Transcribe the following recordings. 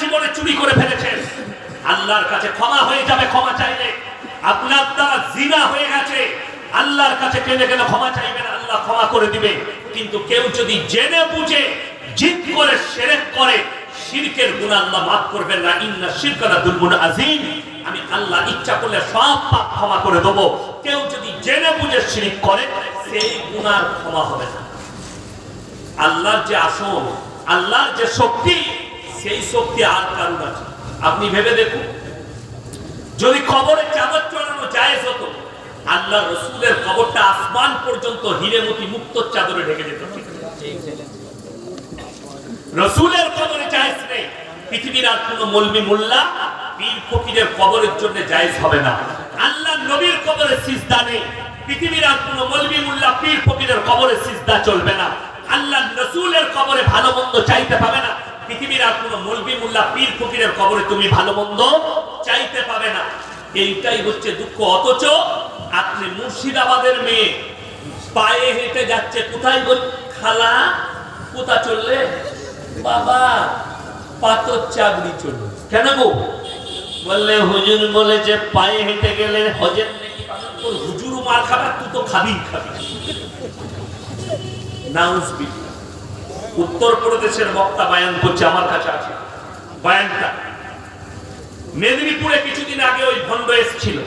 জীবনে চুরি করে ফেলেছেন আল্লাহর কাছে ক্ষমা হয়ে যাবে, ক্ষমা চাইলে। আপনার দ্বারা জিনা হয়ে গেছে। আল্লাহর কাছে কেঁদে কেন ক্ষমা চাইবেন, আল্লাহ ক্ষমা করে দিবে। কিন্তু কেউ যদি জেনে বুঝে, জিদ করে, সেরেক করে, শিরকের গুণ আল্লাহ মাফ করবেন না ইন্না শিরকানা দুলগুন আজিম আমি আল্লাহ ইচ্ছা করলে সব পাপ ক্ষমা করে দেবো। কেউ যদি জেনে বুঝে, শিরিক করে, সেই গুনার ক্ষমা হবে না। আল্লাহর যে আসন আল্লাহর যে শক্তি সেই শক্তি আর কারণ আছে? আপনি ভেবে দেখুন। যদি কবরে চাদর চড়ানো জায়েজ হতো আল্লাহ রসুলের কবরটা আসমান পর্যন্ত হিরেমতি মুক্ত চাদরে ঢেকে যেত রসুলের কবরে জায়েজ নেই। পৃথিবীর আর কোন মলবি মোল্লা পীর ফকিরের জন্য জায়েজ হবে না। আল্লাহ নবীর কবরে সিজদা নেই। পৃথিবীর আর মোল্লা পীর ফকিরের কবরে সিজদা চলবে না। আল্লাহ রসুলের কবরে ভালো মন্দ চাইতে পাবে না। পৃথিবীর আর কোন মলবি মোল্লা পীর ফকিরের কবরে তুমি ভালো মন্দ চাইতে পাবে না। এইটাই হচ্ছে দুঃখ। অথচ আপনি মুর্শিদাবাদের মেয়ে, পায়ে হেঁটে যাচ্ছে, কোথায় গো খালা কোথা চললে? বাবা, পাথর চাবড়ি চলল। কেন গো? বললে, হুজুর বলে যে পায়ে হেঁটে গেলে হজের হুজুর মার খাবার, তুই তো খাবি খাবি। নাউজবিল্লাহ। উত্তরপ্রদেশের বক্তা বায়ান করছে আমার কাছে আছে বায়ানটা মেদিনীপুরে কিছুদিন আগে ওই ভণ্ড এসেছিল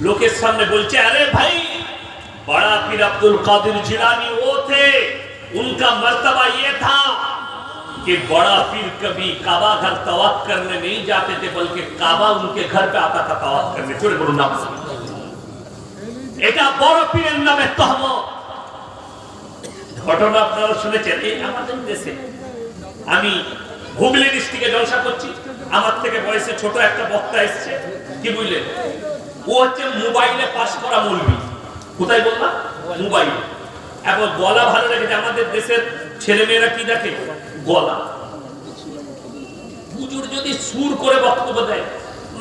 লোকের সামনে বলছে আরে ভাই बड़ा पीर अब्दुल कादिर जिलानी वो थे उनका मर्तबा ये था कि बड़ा पीर कभी काबा घर तवाफ करने नहीं जाते थे बल्कि काबा उनके घर पे आता था तवाफ करने जोड़े बोलो नाम এটা বড় পীরের নামে তহমত ঘটনা আপনারা শুনেছেন, এই আমাদের দেশে। আমি হুগলি ডিস্ট্রিক্টে জলসা করছি, আমার থেকে বয়সে ছোট একটা বক্তা এসছে, কি বুঝলেন? ও হচ্ছে মোবাইলে পাস করা মৌলবি। কোথায় বললাম? মোবাইল। এখন গলা ভালো রেখেছে, আমাদের দেশের ছেলেমেয়েরা কি দেখে? গলা। পুজোর যদি সুর করে বক্তব্য দেয়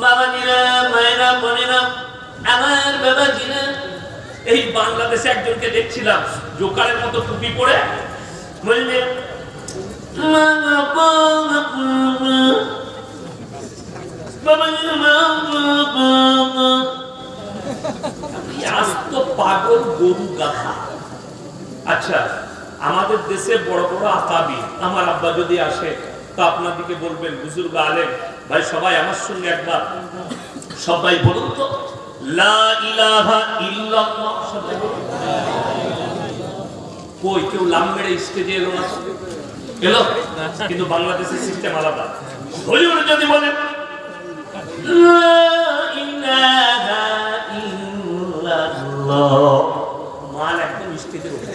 বাবাজিরা মায়েরা বোনেরা আমার বাবাজিরা এই বাংলাদেশে একজনকে দেখছিলাম, জোকারের মতো টুপি পরে। বললে পাগল গরু গাধা আচ্ছা আমাদের দেশে বড় বড় আকাবি আমার আব্বা যদি আসে, তো আপনাদিকে বলবেন, বুজুর্গ আলেম, ভাই, সবাই আমার সঙ্গে একবার। সবাই বলুন তো। লা ইলাহা কই, কেউ লাম মেরে স্টেজে এলো না? এলো? কিন্তু বাংলাদেশের সিস্টেম আলাদা। হলিউড যদি বলেন মাল একদম স্টেজের উপরে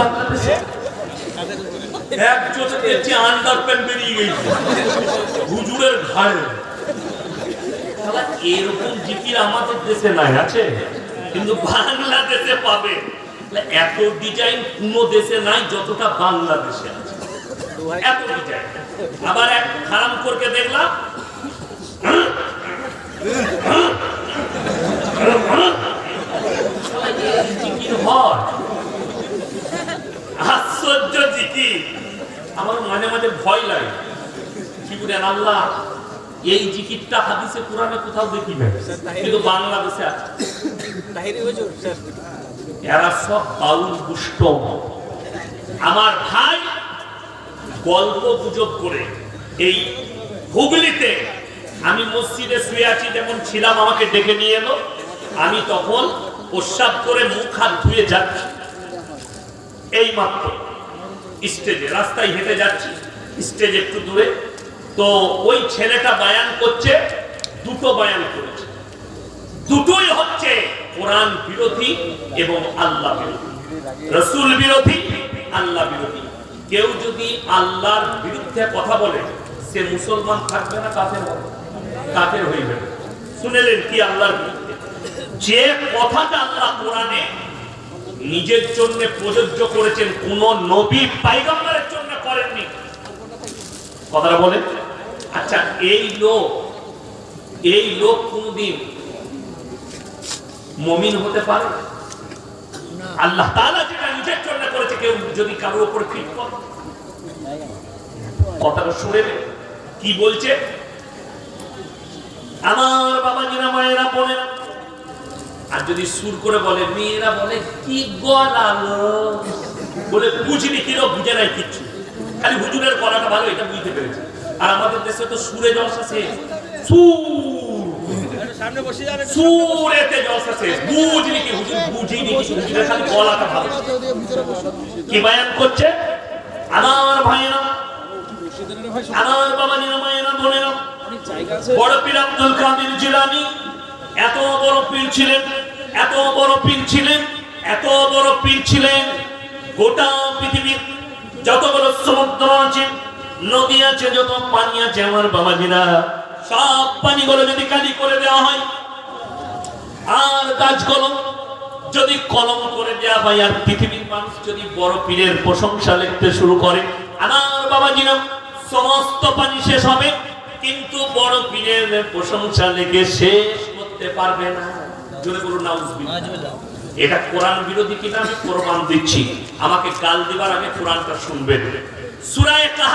বাংলাদেশে একজন দেখছি আন্ডার প্যান্ট বেরিয়ে গেছে, হুজুরের ঘাড়ে। এরকম আমাদের দেশে নাই, আছে? কিন্তু বাংলাদেশে পাবে। এত ডিজাইন কোন দেশে নাই, যতটা বাংলাদেশে আছে। এত ডিজাইন আবার এক করকে দেখলাম। আশ্চর্য জিকির। আমার মাঝে মাঝে ভয় লাগে। কি বলেন আল্লাহ? এই জিকিরটা হাদিসে কোরআনে কোথাও দেখিবে কিন্তু বাংলাদেশে আছে। এরা সব বাউল দুষ্ট। আমার ভাই গল্প গুজব করে। এই হুগলিতে আমি মসজিদে শুয়ে আছি যেমন ছিলাম আমাকে ডেকে নিয়ে এলো। আমি তখন প্রস্রাব করে মুখ হাত ধুয়ে যাচ্ছি। এই মাত্র স্টেজে রাস্তায় হেঁটে যাচ্ছি। স্টেজ একটু দূরে তো ওই ছেলেটা বায়ান করছে, দুটো বায়ান করেছে। দুটোই হচ্ছে কোরআন বিরোধী এবং আল্লাহ বিরোধী। রসুল বিরোধী, আল্লাহ বিরোধী। কেউ যদি আল্লাহর বিরুদ্ধে কথা বলে, সে মুসলমান থাকবে না, কাফের হবে। হইবে শুনেলেন কি আল্লাহর বিরুদ্ধে? যে কথাটা আল্লাহ কোরআনে নিজের জন্য প্রযোজ্য করেছেন, কোন নবী পাইগম্বরের জন্য করেননি। কথাটা বলেন। আচ্ছা এই লোক এই লোক কোনদিন মমিন হতে পারে? আল্লাহ তাআলা যেটা নিজের জন্য করেছে কেউ যদি কারোর উপর ফিট করে। কথাটা শুনে কি বলছে? আমার বাবাজিরা মায়েরা বলেন আর যদি সুর করে বলে মেয়েরা বলে কি গলালো বলে বুঝিনি কিরো বুঝে নাই কিচ্ছু। খালি হুজুরের গলাটা ভালো এটা বুঝতে পেরেছে। আমাদের দেশে তো সুরে জলসা শেষ। সুর। সামনে বসে যান সুরেতে জলসা কি হুজুর? বুঝিনি কি খালি গলাটা ভালো। কি করছে? আমার ভাইয়েরা আমার বাবা নিরামায়েরা বোনেরা, বড় পীর আব্দুল কাদের জিলানি, এত বড় পীর ছিলেন, এত বড় পীর ছিলেন, এত বড় পীর ছিলেন গোটা পৃথিবীর যত বড় সমুদ্র আছে নদী আছে, যত পানি আছে আমার বাবাজিরা সব পানিগুলো যদি কালি করে দেওয়া হয়, আর গাছগুলো যদি কলম করে দেওয়া হয়, আর পৃথিবীর মানুষ যদি বড় পীরের প্রশংসা লিখতে শুরু করে আমার বাবাজিরা সমস্ত পানি শেষ হবে, কিন্তু বড় পীরের প্রশংসা লিখে শেষ করতে পারবে না। জোরে বলুন নাউজুবিল্লাহ এটা কোরআন বিরোধী কিনা আমি প্রমাণ দিচ্ছি। আমাকে গাল দিবার আগে কোরআনটা শুনবেন। সূরায়ে কোন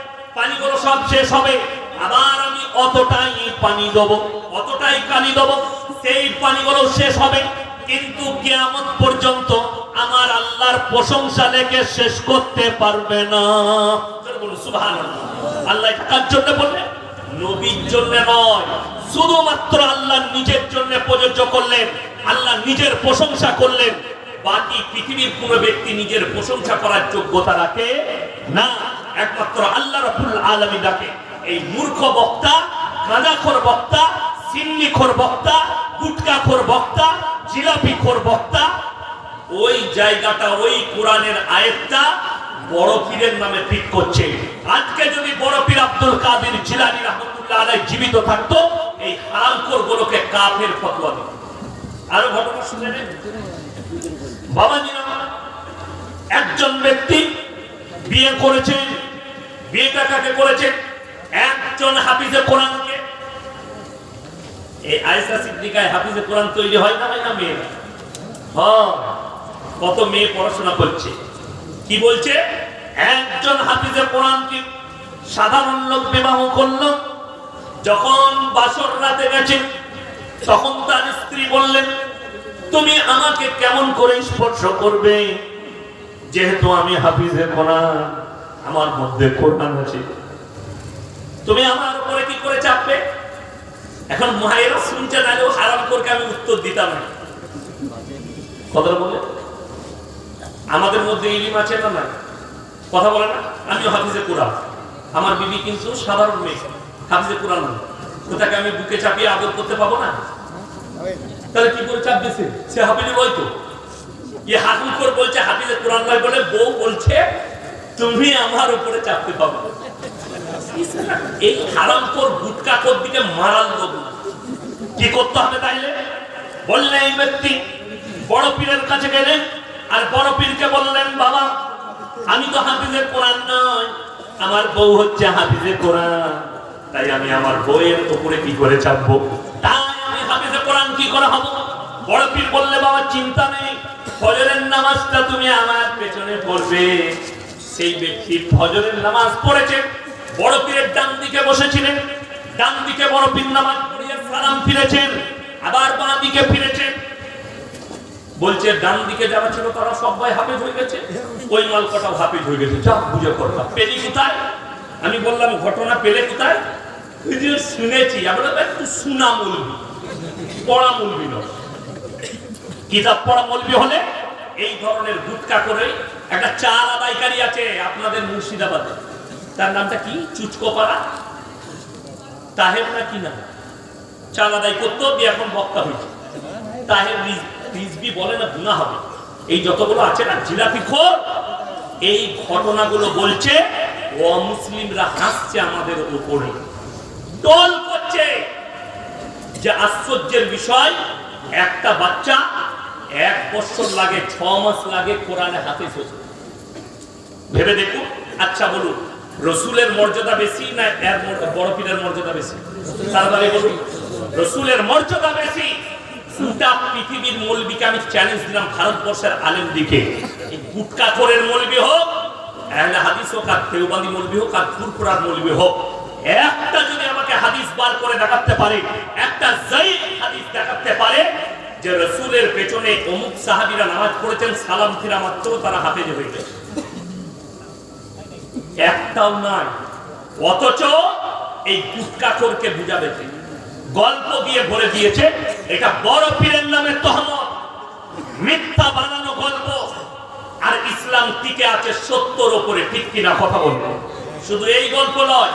পানিগুলো সব শেষ হবে। আবার আমি অতটাই পানি দেবো, অতটাই কালি দেবো, সেই পানিগুলো শেষ হবে। কিন্তু কিয়ামত পর্যন্ত আমার আল্লাহর প্রশংসা লেখে শেষ করতে পারবে না। আল্লাহ কার জন্য বললেন? নবীর জন্য নয়, শুধুমাত্র আল্লাহ নিজের জন্য প্রযোজ্য করলেন, আল্লাহ নিজের প্রশংসা করলেন। বাকি পৃথিবীর কোন ব্যক্তি নিজের প্রশংসা করার যোগ্যতা রাখে না। একমাত্র আল্লাহ রাব্বুল আলামিন রাখে এই মূর্খ বক্তা গাঁজাখোর বক্তা, সিন্নিখোর বক্তা, গুটকাখোর বক্তা, জিলাপিখোর বক্তা, ওই জায়গাটা ওই কোরআনের আয়াতটা বড় পীরের নামে ঠিক করছে। আজকে যদি বড় পীর আব্দুল কাদের জিলানী রহমতুল্লাহ আলাইহি জীবিত থাকতো, এই হারামখোর গুলোকে কাফের ফতোয়া দিত। আরও ঘটনা শুনে নেন বাবাজিরা একজন ব্যক্তি বিয়ে করেছেন বিয়েটা কাকে করেছেন একজন হাফিজে কোরআনকে। এই আয়েশা সিদ্দিকায় হাফিজে কোরআন তৈরি হয় না হয় না হ্যাঁ। কত মেয়ে পড়াশোনা করছে। কি বলছে? একজন হাফিজে কোরআনকে সাধারণ লোক বিবাহ করল। যখন বাসর রাতে গেছে, তখন তার স্ত্রী বললেন, তুমি আমাকে কেমন করে স্পর্শ করবে? যেহেতু আমি হাফিজে কোরআন। আমার মধ্যে কোরআন আছে। তুমি আমার উপরে কি করে চাপবে? এখন মায়েরা শুনছে নাহলেও হারাম করকে আমি উত্তর দিতাম না। কথাটা বলে আমাদের মধ্যে ইলিম আছে না না কথা বলে না? আমিও হাফিজে কোরআন। আমার বিবি কিন্তু সাধারণ মেয়ে, হাফিজে কোরআন তাকে আমি বুকে চাপিয়ে আদর করতে পাবো না? তাহলে কি করে চাপ দিছে? সে হাফিজে বই তো ইয়ে হাফিজ বলছে, হাফিজে কোরআন নয় বলে বউ বলছে তুমি আমার উপরে চাপতে পাবো এই হারামখোর গুটকাখোর দিকে মারাল না। কি করতে হবে তাইলে? বললে এই ব্যক্তি, বড় পীরের কাছে গেলেন আর বড় পীরকে বললেন, বাবা, আমি তো হাফিজে কোরআন নয় আমার বউ হচ্ছে হাফিজে কোরআন। তাই আমি আমার বউয়ের উপরে কি করে চাপবো? তাই আমি হাফিজে কোরআন কি করে হব? বড় পীর বললে, বাবা, চিন্তা নেই, ফজরের নামাজটা তুমি আমার পেছনে পড়বে। সেই ব্যক্তি ফজরের নামাজ পড়েছে, বড় পীরের ডান দিকে বসেছিলেন, ডান দিকে বড় পীর নামাজ পড়িয়ে সালাম ফিরেছেন, আবার বাঁ দিকে ফিরেছেন। বলছে, ডান দিকে যারা ছিল তারা সবাই হাফেজ হয়ে গেছে, ওই মালকটাও হাফেজ হয়ে গেছে, যা বুঝে করতাম পেলি কোথায়? আমি বললাম, ঘটনা পেলে কোথায়? শুনেছি, আমরা একটু শোনা মলবি, পড়া মলবি নয়। কিতাব পড়া মলবি হলে এই ধরনের গুটকা করে একটা চাল আদায়কারী আছে, আপনাদের মুর্শিদাবাদে। তার নামটা কি? চুচকোপাড়া? তাহের না কি না চাল আদায় করতো, দিয়ে এখন বক্তা হয়েছে তাহের রিজবি বলে না গুণা হবে। এই যতগুলো আছে না, জিলাপি খোর, এই ঘটনাগুলো বলছে, অমুসলিমরা হাসছে আমাদের উপরে। দল করছে যে আশ্চর্যের বিষয়, একটা বাচ্চা এক বছর লাগে, ছ মাস লাগে কোরআনে হাতে হতে ভেবে দেখুন। আচ্ছা বলুন, রসুলের মর্যাদা বেশি না এর বড় পীরের মর্যাদা বেশি? তাড়াতাড়ি বলুন, রসুলের মর্যাদা বেশি? পৃথিবীর মৌলবীকে আমি চ্যালেঞ্জ দিলাম ভারতবর্ষের আলেম দিকে। গুটকা করের মৌলবী হোক হাদিস হোক, আর দেওবান্দি মৌলবী হোক, আর মৌলবী হোক, একটা যদি আমাকে হাদিস বার করে দেখাতে পারে, একটা হাদিস দেখাতে পারে, যে রসুলের পেছনে অমুক সাহাবীরা নামাজ পড়েছেন, সালাম ফিরা মাত্র তারা হাফেজ হয়ে গেছে। একটাও নাই অথচ এই গুটকাখোরকে বুঝাবে গল্প দিয়ে ভরে দিয়েছে, এটা বড় পীরের নামে তহমত। মিথ্যা বানানো গল্প। আর ইসলাম টিকে আছে সত্যর ওপরে, ঠিক কিনা কথা বলব? শুধু এই গল্প নয়,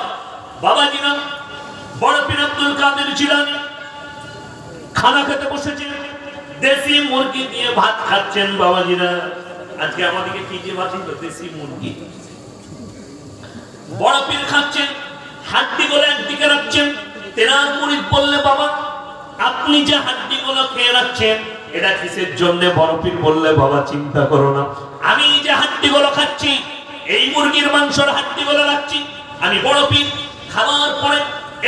বাবাজি নাম, বড় পীর আব্দুল কাদের জিলানি, খানা খেতে বসেছেন দেশি মুরগি দিয়ে ভাত খাচ্ছেন বাবাজিরা। আজকে আমাদেরকে কি যে ভাত দেশি মুরগি। বড় পীর খাচ্ছেন, হাড্ডি গুলো একদিকে রাখছেন, তেনার মুড়ি বললে, বাবা, আপনি যে হাড্ডি গুলো খেয়ে রাখছেন, এটা কিসের জন্য? বড় পীর বললে, বাবা, চিন্তা করো না, আমি যে হাড্ডি গুলো খাচ্ছি, এই মুরগির মাংসের হাড্ডি গুলো রাখছি, আমি বড় পীর, খাওয়ার পরে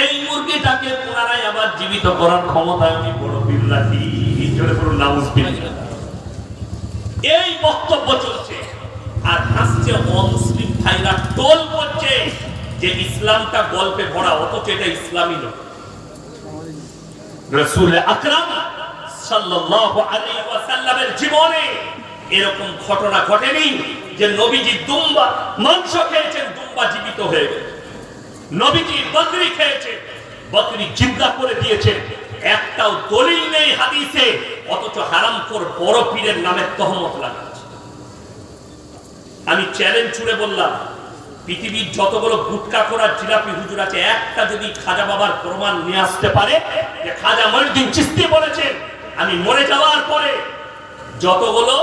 এই মুরগিটাকে পুনরায় আবার জীবিত করার ক্ষমতা আমি বড় পীর রাখি। জোরে নাউজুবিল্লাহ এই বক্তব্য চলছে, আর হাসছে অমুসলিম ভাইরা টোল করছে যে ইসলামটা গল্পে ভরা, অথচ এটা ইসলামী নয়। রসুল আকরাম সাল্লাল্লাহু আলাইহি ওয়াসাল্লামের জীবনে এরকম ঘটনা ঘটেনি যে নবীজি দুম্বা, মাংস খেয়েছেন, দুম্বা জীবিত হয়ে গেছে নবীজি বকরি খেয়েছে, বকরি জিন্দা করে দিয়েছে। একটাও দলিল নেই হাদিসে, অথচ হারামখোর বড় পীরের নামে তহমত লাগাচ্ছে। আমি চ্যালেঞ্জ ছুড়ে বললাম পৃথিবীর যতগুলো গুটকা করার জিলাপি হুজুর আছে, একটা যদি খাজা বাবার প্রমাণ নিয়ে আসতে পারে, যে খাজা মহিউদ্দিন চিস্তি বলেছেন আমি মরে যাওয়ার পরে যতগুলো,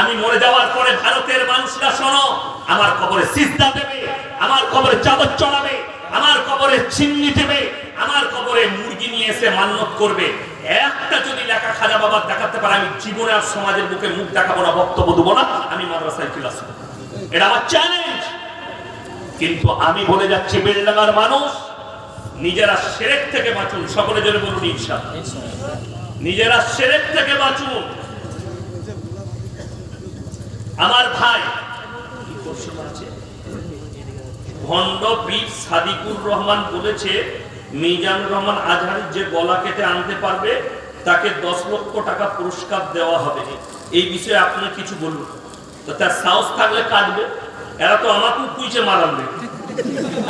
আমি মরে যাওয়ার পরে ভারতের মানুষরা শোনো, আমার কবরে সিজদা দেবে, আমার কবরে চাদর চড়াবে, আমার কবরে চিন্নি দেবে, আমার কবরে মুরগি নিয়ে এসে মান্যত করবে। একটা যদি লেখা খাজা বাবার দেখাতে পারে, আমি জীবনে আর সমাজের বুকে মুখ দেখাবো না, বক্তব্য দেবো না, আমি মাদ্রাসায় ক্লাস করব এটা আমার চ্যালেঞ্জ কিন্তু আমি বলে যাচ্ছি বেলডাঙ্গার মানুষ নিজেরা সেরেক থেকে বাঁচুন। সকলে জন্য বলুন ইনশাআল্লাহ নিজেরা সেরেক থেকে বাঁচুন। আমার ভাই? ভণ্ড পীর সাদিকুর রহমান বলেছে, মিজানুর রহমান আজহারি যে গলা কেটে আনতে পারবে, তাকে দশ লক্ষ টাকা পুরস্কার দেওয়া হবে। এই বিষয়ে আপনি কিছু বলুন। তার সাহস থাকলে কাটবে এরা তো কুইছে মারাবে।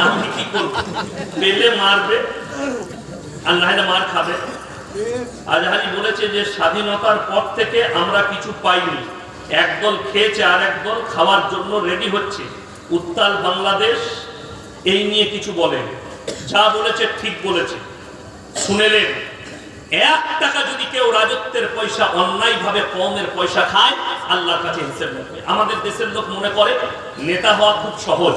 আমি কি করব? পেলে মারবে, আর না হলে মার খাবে। আজহারি বলেছে যে স্বাধীনতার পর থেকে আমরা কিছু পাইনি। একদল খেয়েছে আর একদল খাওয়ার জন্য রেডি হচ্ছে। উত্তাল বাংলাদেশ এই নিয়ে কিছু বলেন যা বলেছে ঠিক বলেছে। শুনেলেন এক টাকা যদি কেউ রাজত্বের পয়সা অন্যায় ভাবে কমের পয়সা খায় আল্লাহর কাছে হিসেব রাখবে আমাদের দেশের লোক মনে করে, নেতা হওয়া খুব সহজ।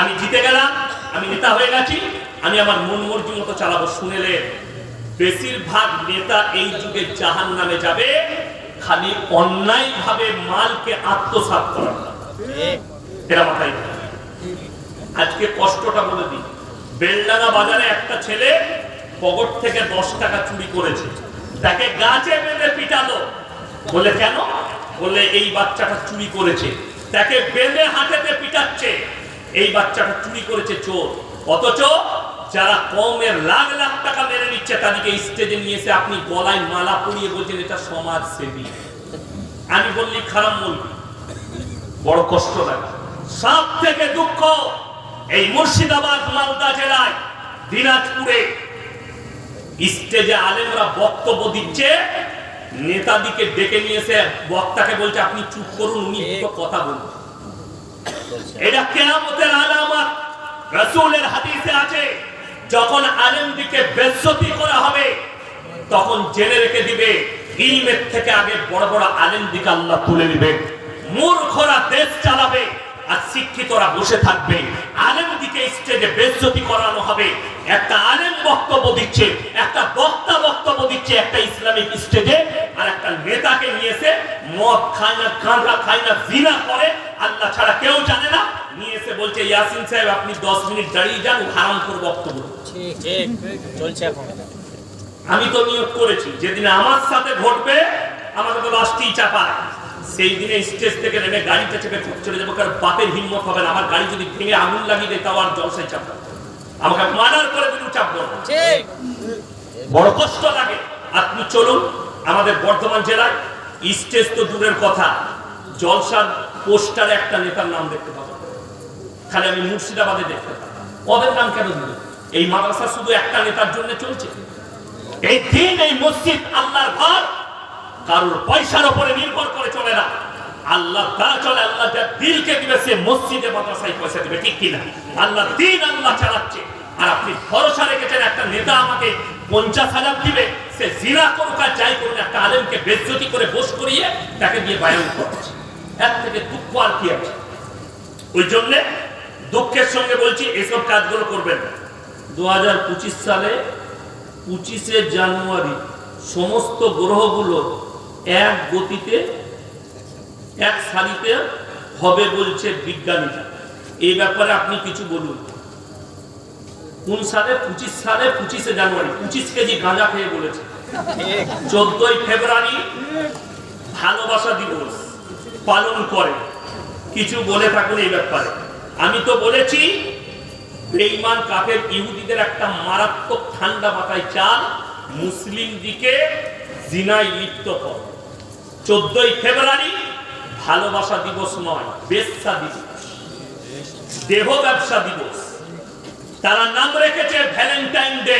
আমি জিতে গেলাম, আমি নেতা হয়ে গেছি, আমি আমার মন মর্জি মতো চালাবো। শুনেলেন বেশিরভাগ নেতা এই যুগে জাহান নামে যাবে, খালি অন্যায় ভাবে মালকে আত্মসাৎ করা এরা মাথায় আজকে কষ্টটা বলে দিই। বেলডাঙ্গা বাজারে একটা ছেলে পকেট থেকে দশ টাকা চুরি করেছে। তাকে গাছে বেঁধে পিটালো। বলে, কেন? বলে এই বাচ্চাটা চুরি করেছে। তাকে বেঁধে হাতেতে পিটাচ্ছে। এই বাচ্চাটা চুরি করেছে চোর। অথচ যারা কমের লাখ লাখ টাকা মেরে নিচ্ছে, তাদেরকে স্টেজে নিয়ে এসে আপনি গলায় মালা পরিয়ে বলছেন, এটা সমাজ সেবী আমি বললি, খারাপ বলবি। বড় কষ্ট লাগে। সব থেকে দুঃখ, এই মুর্শিদাবাদ, মালদা জেলায়, দিনাজপুরে স্টেজে আলেমরা বক্তব্য দিচ্ছে নেতাদিকে ডেকে নিয়েছে বক্তাকে বলছে আপনি চুপ করুন উনি দুটো কথা বলুন। এটা কেয়ামতের আলামত। রাসূলের হাদিসে আছে যখন আলেমদিকে বেজ্জতি করা হবে তখন জেনে রেখে দিবে ইলমের থেকে আগে বড় বড় আলেম দিকে আল্লাহ তুলে দিবে মূর্খরা দেশ চালাবে আর শিক্ষিতরা বসে থাকবে। আলেম দিকে স্টেজে বেজ্জতি করানো হবে। একটা আলেম বক্তব্য দিচ্ছে একটা বক্তা বক্তব্য দিচ্ছে একটা ইসলামিক স্টেজে আর একটা নেতাকে নিয়েছে মদ খায় না গাঁজা খায় না জিনা করে আল্লাহ ছাড়া কেউ জানে না নিয়ে এসে বলছে ইয়াসিন সাহেব আপনি দশ মিনিট দাঁড়িয়ে যান হারাম করে বক্তব্য চলছে এখন। আমি তো নিয়োগ করেছি যেদিন আমার সাথে ঘটবে আমাকে তো লাস্টেই চাপায়। সেই দিনে স্টেজ থেকে নেমে গাড়িটা চেপে চলে যাব কারণ বাপের হিম্মত হবে না আমার গাড়ি যদি ভেঙে আগুন লাগিয়ে দেয় তাও আর জলসায় চাপবো না। আমাকে মার্ডার করে দিলেও চাপবো বড় কষ্ট লাগে। আপনি চলুন আমাদের বর্ধমান জেলায় স্টেজ তো দূরের কথা। জলসার পোস্টারে একটা নেতার নাম দেখতে পাবো। খালি আমি মুর্শিদাবাদে দেখতে পাবো। ওদের নাম কেন দিল? এই মাদ্রাসা শুধু একটা নেতার জন্য চলছে? এই দিন এই মসজিদ আল্লাহর ঘর কারোর পয়সার উপরে নির্ভর করে চলে না। আল্লাহ দ্বারা চলে, আল্লাহ যার দিলকে দিবে, সে মসজিদে মাদ্রাসায় পয়সা দিবে, ঠিক কিনা? আল্লাহ দিন আল্লাহ চালাচ্ছে। আর আপনি ভরসা রেখেছেন, একটা নেতা আমাকে পঞ্চাশ হাজার দিবে, সে জিনা করুক আর যাই করুন একটা আলেমকে বেজ্জতি করে বস করিয়ে তাকে দিয়ে বায়ন করছে এর থেকে দুঃখ আর কি আছে? ওই জন্যে দুঃখের সঙ্গে বলছি, এসব কাজগুলো করবেন দু হাজার পঁচিশ সালে পঁচিশে জানুয়ারি সমস্ত গ্রহগুলো এক গতিতে এক সারিতে হবে বলছে বিজ্ঞানীরা। এই ব্যাপারে আপনি কিছু বলুন। কোন সালে? পঁচিশ সালে? পঁচিশে জানুয়ারি। পঁচিশ কেজি গাঁজা খেয়ে বলেছে। চোদ্দই ফেব্রুয়ারি ভালোবাসা দিবস পালন করে। কিছু বলে থাকুন এই ব্যাপারে। আমি তো বলেছি বেঈমান কাফের, ইহুদিদের একটা মারাত্মক ঠান্ডা মাথায় চাল মুসলিম দিকে জিনায় লিপ্ত কর। চোদ্দই ফেব্রুয়ারি ভালোবাসা দিবস নয় বেশ্যা দিবস। দেহ ব্যবসা দিবস। তারা নাম রেখেছে ভ্যালেন্টাইন ডে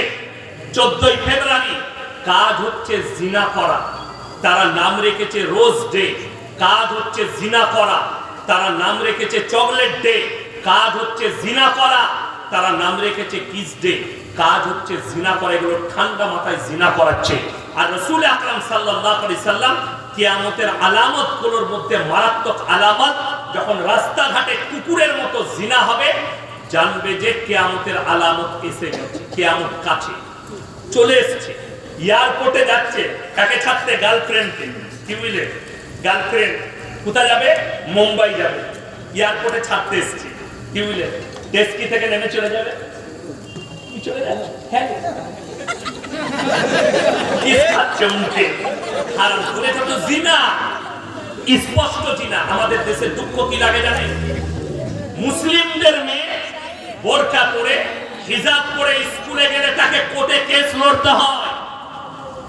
চোদ্দই ফেব্রুয়ারি, কাজ হচ্ছে জিনা করা। তারা নাম রেখেছে রোজ ডে কাজ হচ্ছে জিনা করা। তারা নাম রেখেছে চকলেট ডে কাজ হচ্ছে জিনা করা। তারা নাম রেখেছে কিস ডে কাজ হচ্ছে জিনা করা। এগুলো ঠান্ডা মাথায় জিনা করাচ্ছে। আর রসুল আকরাম আলাইহি সাল্লাম কিয়ামতের আলামতগুলোর মধ্যে মারাত্মক আলামত, যখন রাস্তাঘাটে কুকুরের মতো জিনা হবে, জানবে যে কেয়ামতের আলামত এসে গেছে, কেয়ামত কাছে চলে এসেছে। এয়ারপোর্টে যাচ্ছে কাকে ছাড়তে গার্লফ্রেন্ডকে কি। বুঝলে? গার্লফ্রেন্ড কোথায় যাবে? মুম্বাই যাবে। এয়ারপোর্টে ছাড়তে এসেছে। কি বুঝলে? টেস্কি থেকে নেমে চলে যাবে? চলে যাবে হ্যাঁ। মুসলিমদের মেয়ে হিজাব তাকে কোর্টে কেস হয়।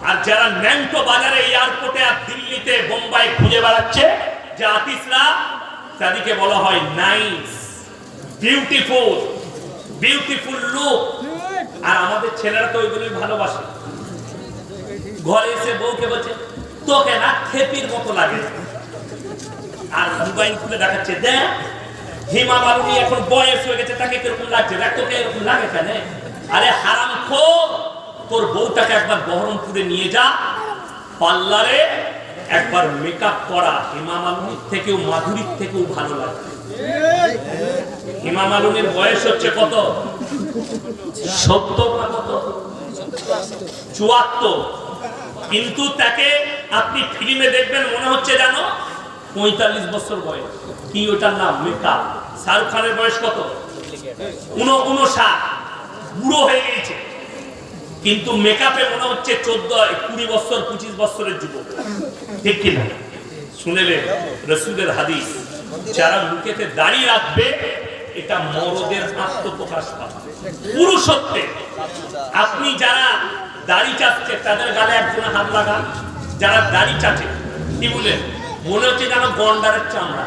আর যারা ন্যাংটো বাজারে এয়ারপোর্টে আর দিল্লিতে, বোম্বাই খুঁজে বেড়াচ্ছে তাদেরকে বলা হয় বিউটিফুল বিউটিফুল আর আমাদের ছেলেরা তো ওইগুলোই ভালোবাসে। ঘরে এসে বউকে বলছে, তোকে না খেপির মতো লাগে। আর মোবাইল খুলে দেখাচ্ছে, দেখ, হিমা মালুনি এখন বয়স হয়ে গেছে, তাকে কীরকম লাগছে? দেখ তোকে এরকম লাগে কেন? আরে হারাম খো তোর বউটাকে একবার বহরমপুরে নিয়ে যা, পার্লারে একবার মেকআপ করা। হিমা মালুনির থেকেও, মাধুরীর থেকেও ভালো লাগে। হিমা মালুনির বয়স হচ্ছে কত? সত্তর কত? চুয়াত্তর। কিন্তু তাকে আপনি ফিল্মে দেখবেন, মনে হচ্ছে জানো পঁয়তাল্লিশ বছর বয়স। কি ওটার নাম? মেকআপ শাহরুখ খানের বয়স কত? উনষাট বুড়ো হয়ে গেছে কিন্তু মেকআপে মনে হচ্ছে চোদ্দ, কুড়ি বছর, পঁচিশ বছরের যুবক। ঠিক কিনা? শুনেলেন রসুলের হাদিস, যারা মুখেতে দাঁড়িয়ে রাখবে, এটা মরদের আত্মপ্রকাশ পাবে। পুরুষত্বে। আপনি যারা দাড়ি চাচ্ছে তাদের গালে একজনে হাত লাগান। যারা দাড়ি চাচ্ছে কি বলেন মনে হচ্ছে যেন গন্ডারের চামড়া।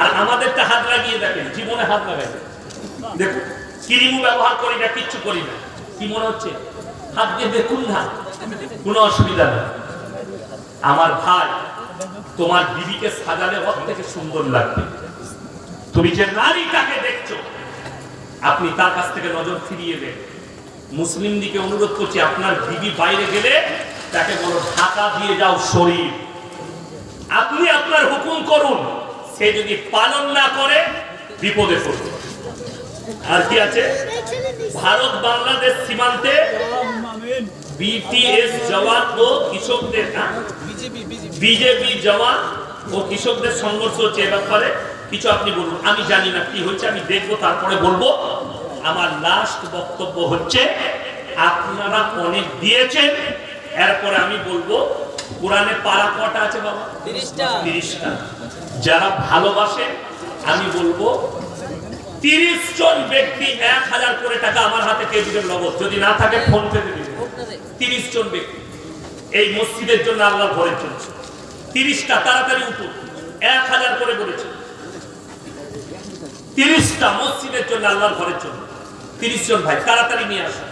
আর আমাদেরটা হাত লাগিয়ে দেখেন, জীবনে হাত লাগাই দেখুন, ক্রিমও ব্যবহার করি না, কিচ্ছু করি না। কি মনে হচ্ছে? হাত দিয়ে দেখুন না, কোনো অসুবিধা নেই। আমার ভাই, তোমার বিবিকে সাজালে ওর থেকে সুন্দর লাগবে। তুমি যে নারীটাকে দেখছ, আপনি তার কাছ থেকে নজর ফিরিয়ে দেন। মুসলিম দিকে অনুরোধ করছি, আপনার বিবি বাইরে গেলে তাকে বলো, ঢাকা দিয়ে যাও শরীর আপনি আপনার হুকুম করুন, সে যদি পালন না করে, বিপদে পড়বে। আর কি আছে? ভারত বাংলাদেশ সীমান্তে বিটিএস জওয়ান ও কৃষকদের? বিজেপি জওয়ান ও কৃষকদের সংঘর্ষ হচ্ছে এ ব্যাপারে। কিছু আপনি বলুন, আমি জানি না কি হচ্ছে আমি দেখব, তারপরে বলব। আমার লাস্ট বক্তব্য হচ্ছে আপনারা অনেক দিয়েছেন এরপরে আমি বলব কোরআনে পারা কটা আছে বাবা? তিরিশটা। যারা ভালোবাসে আমি বলব তিরিশ জন ব্যক্তি এক হাজার করে টাকা আমার হাতে কে দিবেন নগদ। যদি না থাকে ফোন পে দিবেন। তিরিশ জন ব্যক্তি। এই মসজিদের জন্য আল্লাহ ঘরের জন্য তিরিশটা তাড়াতাড়ি উঠুন এক হাজার করে বলেছে। তিরিশটা মসজিদের জন্য আল্লাহর ঘরের জন্য তিরিশ জন ভাই তাড়াতাড়ি নিয়ে আসুন।